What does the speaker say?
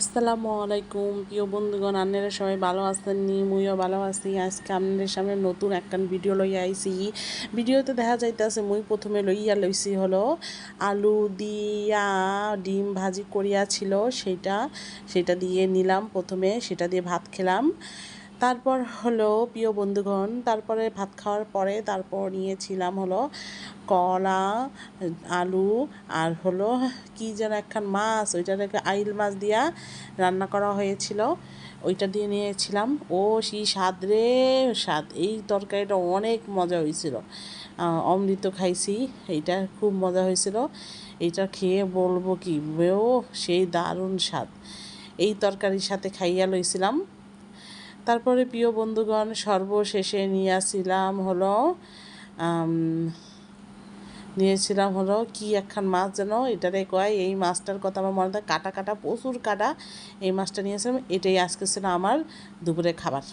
আসসালামু আলাইকুম। প্রিয় বন্ধুগণ আপনারা সবাই ভালো আছেন নি? মুইও ভালো আছি। আজকে আপনাদের সামনে নতুন একখান ভিডিও লইয়া আইছি। ভিডিওতে দেখা যাইতেছে, মুই প্রথমে লইয়া লইছি হলো আলু দিয়া ডিম ভাজি করিয়া ছিল সেটা সেটা দিয়ে নিলাম প্রথমে, সেটা দিয়ে ভাত খেলাম। তারপর হলো প্রিয় বন্ধুগণ, তারপরে ভাত খাওয়ার পরে তারপর নিয়েছিলাম হলো কলা, আলু আর হলো কি যেন একখান মাছ, ওইটাকে আইল মাছ দিয়া রান্না করা হয়েছিল। ওইটা দিয়ে নিয়েছিলাম। ও সেই স্বাদ রে, স্বাদ। এই তরকারিটা অনেক মজা হয়েছিল। অমৃত খাইছি, এইটা খুব মজা হয়েছিল। এইটা খেয়ে বলব কি ও সেই দারুণ স্বাদ। এই তরকারির সাথে খাইয়া লইছিলাম। তারপরে প্রিয় বন্ধুগণ, সর্বশেষে নিয়ে আসছিলাম হলো নিয়েছিলাম হলো কি একখান মাছ যেন, এটারে কয়, এই মাছটার কথা আমার মনে হয় কাটা কাটা, প্রচুর কাটা, এই মাছটা নিয়েছিলাম, এটাই আজকে ছিল আমার দুপুরে খাবার।